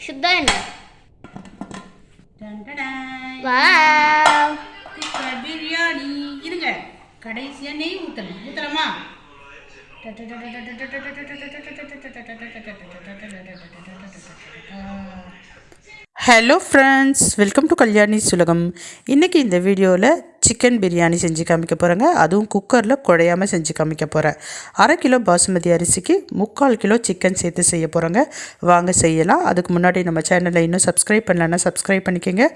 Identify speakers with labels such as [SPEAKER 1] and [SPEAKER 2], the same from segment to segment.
[SPEAKER 1] சுத்தம் என்ன
[SPEAKER 2] பிரியாணி இருங்க கடைசியா நெய் ஊத்தணும் ஊத்தலாமா hello friends welcome to Kalyani சுலகம் இன்றைக்கி இந்த வீடியோவில் சிக்கன் பிரியாணி செஞ்சு காமிக்க போகிறேங்க அதுவும் குக்கரில் குழையாமல் செஞ்சு காமிக்க போகிறேன் அரை கிலோ பாசுமதி அரிசிக்கு முக்கால் கிலோ சிக்கன் சேர்த்து செய்ய போகிறேங்க வாங்க செய்யலாம். அதுக்கு முன்னாடி நம்ம சேனலில் இன்னும் சப்ஸ்கிரைப் பண்ணலன்னா சப்ஸ்கிரைப் பண்ணிக்கோங்க.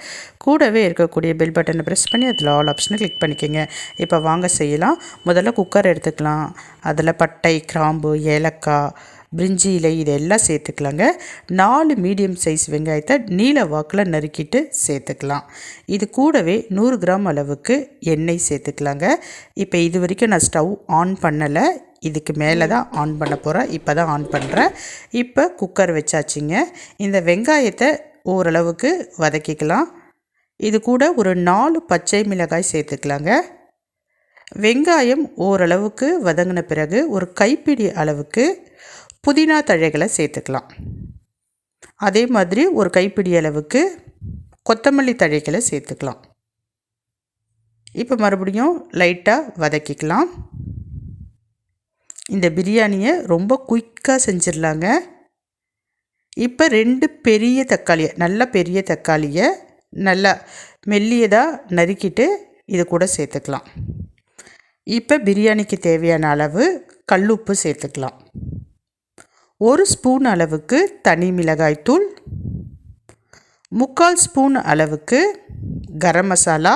[SPEAKER 2] கூடவே இருக்கக்கூடிய பெல் பட்டனை ப்ரெஸ் பண்ணி அதில் ஆல் ஆப்ஷனை கிளிக் பண்ணிக்கோங்க. இப்போ வாங்க செய்யலாம். முதல்ல குக்கர் எடுத்துக்கலாம். அதில் பட்டை கிராம்பு ஏலக்காய் பிரிஞ்சி இலை இதெல்லாம் சேர்த்துக்கலாங்க. நாலு மீடியம் சைஸ் வெங்காயத்தை நீல வாக்கில் நறுக்கிட்டு சேர்த்துக்கலாம். இது கூடவே நூறு கிராம் அளவுக்கு எண்ணெய் சேர்த்துக்கலாங்க. இப்போ இது வரைக்கும் நான் ஸ்டவ் ஆன் பண்ணலை. இதுக்கு மேலே தான் ஆன் பண்ண போகிறேன் இப்போ தான் ஆன் பண்ணுறேன் இப்போ குக்கர் வச்சாச்சுங்க. இந்த வெங்காயத்தை ஓரளவுக்கு வதக்கிக்கலாம். இது கூட ஒரு நாலு பச்சை மிளகாய் சேர்த்துக்கலாங்க. வெங்காயம் ஓரளவுக்கு வதங்கின பிறகு ஒரு கைப்பிடி அளவுக்கு புதினா தழைகளை சேர்த்துக்கலாம். அதே மாதிரி ஒரு கைப்பிடி அளவுக்கு கொத்தமல்லி தழைகளை சேர்த்துக்கலாம். இப்போ மறுபடியும் லைட்டாக வதக்கிக்கலாம். இந்த பிரியாணியை ரொம்ப குயிக்காக செஞ்சிடலாங்க. இப்போ ரெண்டு பெரிய தக்காளியை நல்ல பெரிய தக்காளியை நல்லா மெல்லியதாக நறுக்கிட்டு இது கூட சேர்த்துக்கலாம். இப்போ பிரியாணிக்கு தேவையான அளவு கல்லுப்பு சேர்த்துக்கலாம். ஒரு ஸ்பூன் அளவுக்கு தனி மிளகாய்த்தூள் முக்கால் ஸ்பூன் அளவுக்கு கரம் மசாலா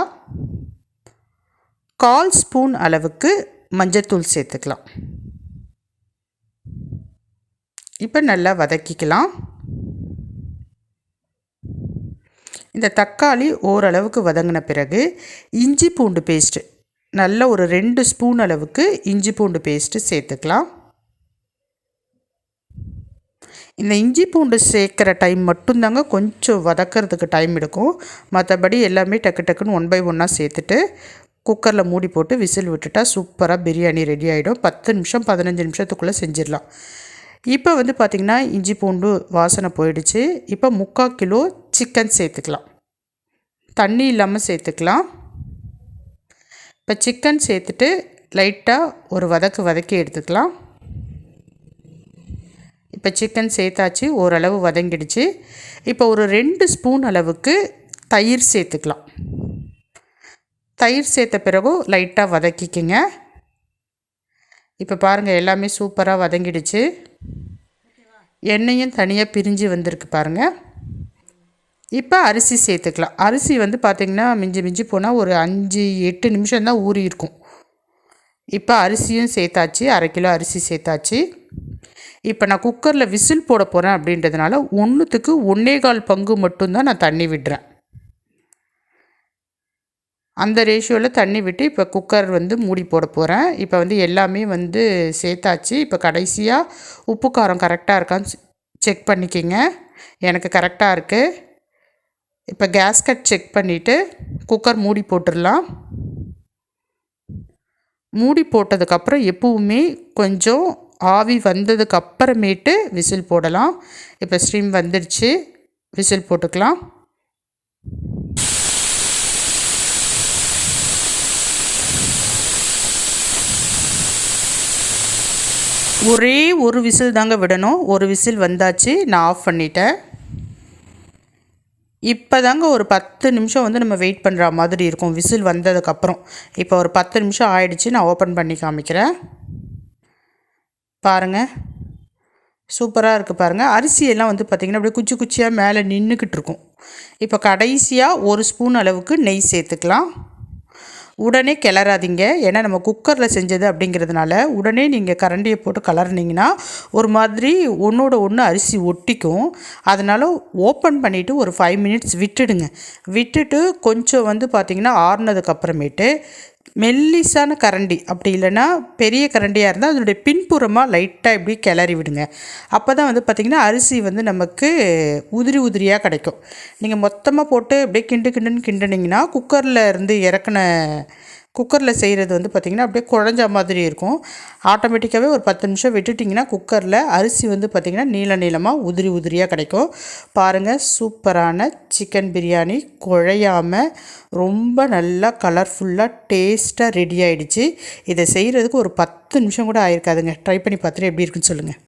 [SPEAKER 2] கால் ஸ்பூன் அளவுக்கு மஞ்சத்தூள் சேர்த்துக்கலாம். இப்போ நல்லா வதக்கிக்கலாம். இந்த தக்காளி ஓரளவுக்கு வதங்கின பிறகு இஞ்சி பூண்டு பேஸ்ட்டு நல்ல ஒரு ரெண்டு ஸ்பூன் அளவுக்கு இஞ்சி பூண்டு பேஸ்ட்டு சேர்த்துக்கலாம். இந்த இஞ்சி பூண்டு சேர்க்குற டைம் மட்டும்தாங்க கொஞ்சம் வதக்கிறதுக்கு டைம் எடுக்கும். மற்றபடி எல்லாமே டக்கு டக்குன்னு ஒன் பை ஒன்னாக சேர்த்துட்டு குக்கரில் மூடி போட்டு விசில் விட்டுட்டா சூப்பராக பிரியாணி ரெடி ஆகிடும் பத்து நிமிஷம் பதினஞ்சு நிமிஷத்துக்குள்ளே செஞ்சிடலாம். இப்போ வந்து பார்த்திங்கன்னா இஞ்சி பூண்டு வாசனை போயிடுச்சு. இப்போ முக்கால் கிலோ சிக்கன் சேர்த்துக்கலாம். தண்ணி இல்லாமல் சேர்த்துக்கலாம். இப்போ சிக்கன் சேர்த்துட்டு லைட்டாக ஒரு வதக்கு வதக்கி எடுத்துக்கலாம். இப்போ சிக்கன் சேர்த்தாச்சு ஓரளவு வதங்கிடுச்சு. இப்போ ஒரு ரெண்டு ஸ்பூன் அளவுக்கு தயிர் சேர்த்துக்கலாம். தயிர் சேர்த்த பிறகு லைட்டாக வதக்கிக்கங்க. இப்போ பாருங்கள் எல்லாமே சூப்பராக வதங்கிடுச்சு. எண்ணெயும் தனியாக பிரிஞ்சு வந்திருக்கு பாருங்கள் இப்போ அரிசி சேர்த்துக்கலாம். அரிசி வந்து பார்த்திங்கன்னா மிஞ்சி மிஞ்சி போனால் ஒரு அஞ்சு எட்டு நிமிஷம் தான் ஊறி இருக்கும் இப்போ அரிசியும் சேர்த்தாச்சு அரை கிலோ அரிசி சேர்த்தாச்சு. இப்போ நான் குக்கரில் விசில் போட போகிறேன் அப்படின்றதுனால ஒன்றுத்துக்கு ஒன்றே கால் பங்கு மட்டும்தான் நான் தண்ணி விடுறேன். அந்த ரேஷியோவில் தண்ணி விட்டு இப்போ குக்கர் வந்து மூடி போட போகிறேன் இப்போ வந்து எல்லாமே வந்து சேர்த்தாச்சு. இப்போ கடைசியாக உப்பு காரம் கரெக்டாக இருக்கான்னு செக் பண்ணிக்கிங்க. எனக்கு கரெக்டாக இருக்குது இப்போ கேஸ்கட் செக் பண்ணிவிட்டு குக்கர் மூடி போட்டுடலாம். மூடி போட்டதுக்கப்புறம் எப்பவுமே கொஞ்சம் ஆவி வந்ததுக்கு அப்புறமேட்டு விசில் போடலாம். இப்போ ஸ்ட்ரீம் வந்துடுச்சு. விசில் போட்டுக்கலாம். ஒரே ஒரு விசில் தாங்க விடணும். ஒரு விசில் வந்தாச்சு நான் ஆஃப் பண்ணிட்டேன். இப்போ தாங்க ஒரு பத்து நிமிஷம் வந்து நம்ம வெயிட் பண்ணுற மாதிரி இருக்கும். விசில் வந்ததுக்கப்புறம். இப்போ ஒரு பத்து நிமிஷம் ஆயிடுச்சு. நான் ஓப்பன் பண்ணி காமிக்கிறேன். பாருங்கள் சூப்பராக இருக்குது பாருங்கள் அரிசியெல்லாம் வந்து பார்த்திங்கன்னா அப்படியே குச்சி குச்சியாக மேலே நின்றுக்கிட்டு இருக்கும். இப்போ கடைசியாக ஒரு ஸ்பூன் அளவுக்கு நெய் சேர்த்துக்கலாம். உடனே கிளறாதீங்க. ஏன்னா நம்ம குக்கரில் செஞ்சது அப்படிங்கிறதுனால உடனே நீங்கள் கரண்டியை போட்டு கலர்னிங்கன்னா ஒரு மாதிரி ஒன்றோட ஒன்று அரிசி ஒட்டிக்கும். அதனால் ஓப்பன் பண்ணிவிட்டு ஒரு ஃபைவ் மினிட்ஸ் விட்டுடுங்க. விட்டுட்டு கொஞ்சம் வந்து பார்த்திங்கன்னா ஆறுனதுக்கு அப்புறமேட்டு மெல்லிசான கரண்டி அப்படி இல்லைன்னா பெரிய கரண்டியாக இருந்தால் அதனுடைய பின்புறமாக லைட்டாக இப்படி கிளறி விடுங்க. அப்போ தான் வந்து பார்த்திங்கன்னா அரிசி வந்து நமக்கு உதிரி உதிரியாக கிடைக்கும். நீங்கள் மொத்தமாக போட்டு அப்படியே கிண்டு கிண்டுன்னு கிண்டுனீங்கன்னா குக்கரில் இருந்து இறக்குன குக்கரில் செய்கிறது வந்து பார்த்திங்கன்னா அப்படியே குழஞ்ச மாதிரி இருக்கும். ஆட்டோமேட்டிக்காகவே ஒரு பத்து நிமிஷம் விட்டுட்டிங்கன்னா குக்கரில் அரிசி வந்து பார்த்திங்கன்னா நீள நீளமாக உதிரி உதிரியாக கிடைக்கும். பாருங்கள் சூப்பரான சிக்கன் பிரியாணி குழையாமல் ரொம்ப நல்லா கலர்ஃபுல்லாக டேஸ்ட்டாக ரெடி ஆகிடுச்சு இதை செய்கிறதுக்கு ஒரு பத்து நிமிஷம் கூட ஆயிருக்காதுங்க. ட்ரை பண்ணி பார்த்துட்டு எப்படி இருக்குன்னு சொல்லுங்கள்